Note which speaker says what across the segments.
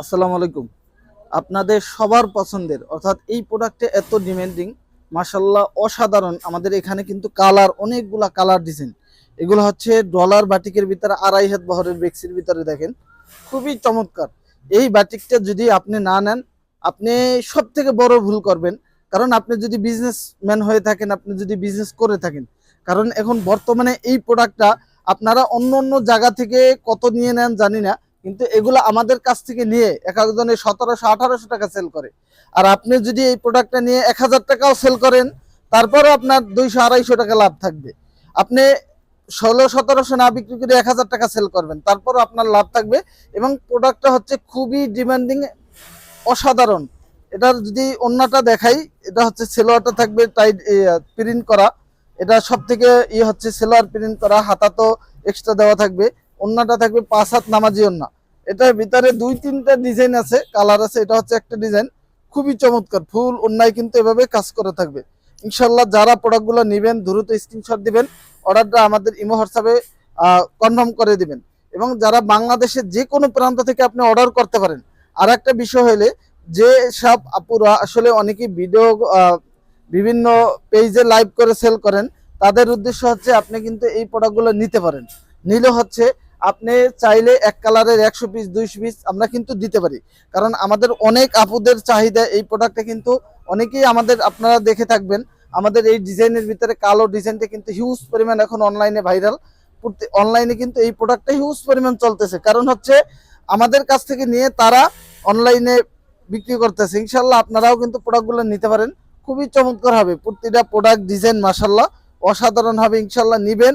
Speaker 1: আসসালামু আলাইকুম। আপনাদের সবার পছন্দের, অর্থাৎ এই প্রোডাক্টে এত ডিমান্ডিং মাসাল্লাহ অসাধারণ। আমাদের এখানে কিন্তু কালার, অনেকগুলা কালার ডিজাইন এগুলো হচ্ছে ডলার বাটিকের ভিতরে আড়াই হাত বহরের বেক্সির ভিতরে দেখেন, খুবই চমৎকার। এই বাটিকটা যদি আপনি না নেন, আপনি সব থেকে বড় ভুল করবেন। কারণ আপনি যদি বিজনেসম্যান হয়ে থাকেন, আপনি যদি বিজনেস করে থাকেন, কারণ এখন বর্তমানে এই প্রোডাক্টটা আপনারা অন্য অন্য জায়গা থেকে কত নিয়ে নেন জানি না কিন্তু এগুলো আমাদের কাছ থেকে নিয়ে এক একজনে সতেরোশো, আঠারোশো টাকা সেল করে। আর আপনি যদি এই প্রোডাক্টটা নিয়ে এক হাজার টাকাও সেল করেন তারপরে আপনার দুইশো, আড়াইশো টাকা লাভ থাকবে। আপনি ষোলো, সতেরোশো না বিক্রি করে এক হাজার টাকা সেল করবেন, তারপরও আপনার লাভ থাকবে। এবং প্রোডাক্টটা হচ্ছে খুবই ডিমান্ডিং অসাধারণ। এটার যদি অন্যটা দেখাই, এটা হচ্ছে সেলোয়ারটা থাকবে টাইট প্রিন্ট করা। এটা সব থেকে ইয়ে হচ্ছে সেলোয়ার প্রিন্ট করা হাতা তো এক্সট্রা দেওয়া থাকবে। অন্যটা থাকবে পাঁচ হাত নামাজি অন্য এটার ভিতরে দুই তিনটা ডিজাইন আছে কালার আছে, এটা হচ্ছে একটা ডিজাইন খুবই চমৎকার, ফুল অন্যায় কিন্তু এভাবে কাজ করে থাকবে। ইনশাল্লাহ যারা প্রোডাক্টগুলো নেবেন, দ্রুত স্ক্রিনশট দিবেন অর্ডারটা আমাদের ইমো হোয়াটসঅ্যাপে কনফার্ম করে দিবেন। এবং যারা বাংলাদেশের যে কোনো প্রান্ত থেকে আপনি অর্ডার করতে পারেন আর একটা বিষয় হলে যে সব আপুরা আসলে অনেকেই ভিডিও বিভিন্ন পেজে লাইভ করে সেল করেন, তাদের উদ্দেশ্য হচ্ছে আপনি কিন্তু এই প্রোডাক্টগুলো নিতে পারেন। নিলে হচ্ছে আপনি চাইলে এক কালারের একশো পিস দুইশো পিস আমরা কিন্তু দিতে পারি। কারণ আমাদের অনেক আপুদের চাহিদা এই প্রোডাক্টে কিন্তু অনেকেই আমাদের, আপনারা দেখে থাকবেন, আমাদের এই ডিজাইনের ভিতরে কালো ডিজাইনটা কিন্তু হিউজ পরিমাণ এখন অনলাইনে ভাইরাল অনলাইনে কিন্তু এই প্রোডাক্টটা হিউজ পরিমাণ চলতেছে। কারণ হচ্ছে আমাদের কাছ থেকে নিয়ে তারা অনলাইনে বিক্রি করতেছে। ইনশাল্লাহ আপনারাও কিন্তু প্রোডাক্টগুলো নিতে পারেন। খুবই চমৎকার হবে। প্রতিটা প্রোডাক্ট ডিজাইন মাসাল্লাহ অসাধারণ হবে। ইনশাল্লাহ নিবেন।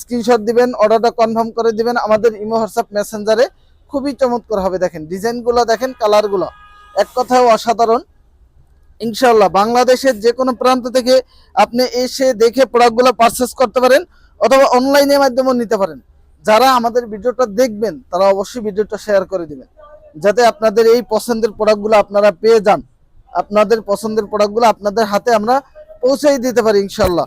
Speaker 1: স্ক্রিনশট দিবেন, অর্ডারটা কনফার্ম করে দিবেন। আমাদের ইমো, হোয়াটসঅ্যাপ, মেসেঞ্জারে খুবই চমৎকার হবে দেখেন। ডিজাইনগুলো দেখেন, কালারগুলো এক কথায় অসাধারণ। ইনশাল্লাহ বাংলাদেশের যে কোনো প্রান্ত থেকে আপনি এসে দেখে প্রোডাক্টগুলো পারচেস করতে পারেন অথবা অনলাইনের মাধ্যমেও নিতে পারেন। যারা আমাদের ভিডিওটা দেখবেন, তারা অবশ্যই ভিডিওটা শেয়ার করে দিবেন। যাতে আপনাদের এই পছন্দের প্রোডাক্টগুলো আপনারা পেয়ে যান। আপনাদের পছন্দের প্রোডাক্টগুলো আপনাদের হাতে আমরা পৌঁছেই দিতে পারি ইনশাল্লাহ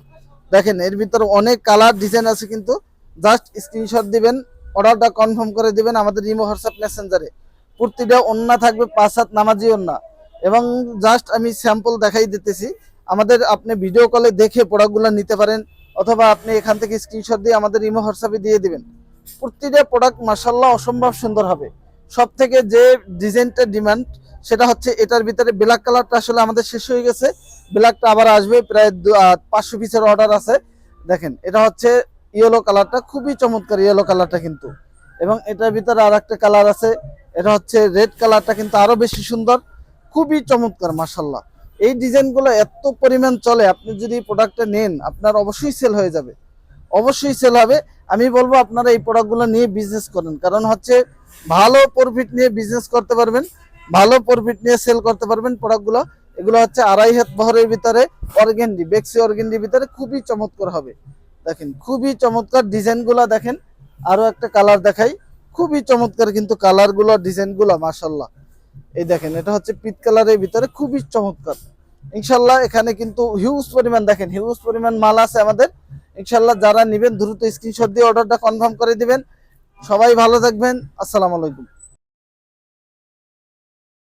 Speaker 1: দেখেন, এর ভিতরে অনেক কালার ডিজাইন আছে কিন্তু। জাস্ট স্ক্রিনশট দিবেন অর্ডারটা কনফার্ম করে দিবেন আমাদের ইমো হোয়াটসঅ্যাপ মেসেঞ্জারে কুর্তিটা অন্য থাকবে, পাঁচ হাত নামাজি অন্য এবং জাস্ট আমি স্যাম্পল দেখাই দিতেছি। আমাদের আপনি ভিডিও কলে দেখে প্রোডাক্টগুলো নিতে পারেন, অথবা আপনি এখান থেকে স্ক্রিনশট দিয়ে আমাদের ইমো হোয়াটসঅ্যাপে দিয়ে দিবেন। কুর্তিটা প্রোডাক্ট মাসাল্লাহ অসম্ভব সুন্দর হবে। সব থেকে যে ডিজাইনটা ডিমান্ড সেটা হচ্ছে এটার ভিতরে ব্ল্যাক কালারটা আসলে আমাদের শেষ হয়ে গেছে। ব্ল্যাকটা আবার আসবে, প্রায় পাঁচশো পিসের অর্ডার আছে। দেখেন, এটা হচ্ছে ইয়েলো কালারটা খুবই চমৎকার ইয়েলো কালারটা কিন্তু। এবং এটার ভিতরে আর একটা কালার আছে, এটা হচ্ছে রেড কালারটা কিন্তু আরও বেশি সুন্দর, খুবই চমৎকার মাসাল্লাহ এই ডিজাইনগুলো এত পরিমাণ চলে, আপনি যদি প্রোডাক্টটা নেন, আপনার অবশ্যই সেল হয়ে যাবে। অবশ্যই সেল হবে। আমি বলব, আপনারা এই প্রোডাক্টগুলো নিয়ে বিজনেস করেন। কারণ হচ্ছে, ভালো প্রফিট নিয়ে বিজনেস করতে পারবেন, ভালো প্রফিট নিয়ে সেল করতে পারবেন প্রোডাক্টগুলো এগুলো হচ্ছে আড়াই হাত বহরের ভিতরে অর্গেন্ডি, বেক্সি অর্গেন্ডির ভিতরে খুবই চমৎকার হবে। দেখেন, খুবই চমৎকার ডিজাইনগুলো দেখেন আরও একটা কালার দেখাই। খুবই চমৎকার কিন্তু কালারগুলো, ডিজাইনগুলো মাসাল্লাহ এই দেখেন, এটা হচ্ছে পিট কালারের ভিতরে খুবই চমৎকার। ইনশাল্লাহ এখানে কিন্তু হিউজ পরিমাণ, দেখেন হিউজ পরিমাণ মাল আছে আমাদের। ইনশাল্লাহ যারা নেবেন, দ্রুত স্ক্রিনশট দিয়ে অর্ডারটা কনফার্ম করে দিবেন। সবাই ভালো থাকবেন। আসসালামু আলাইকুম।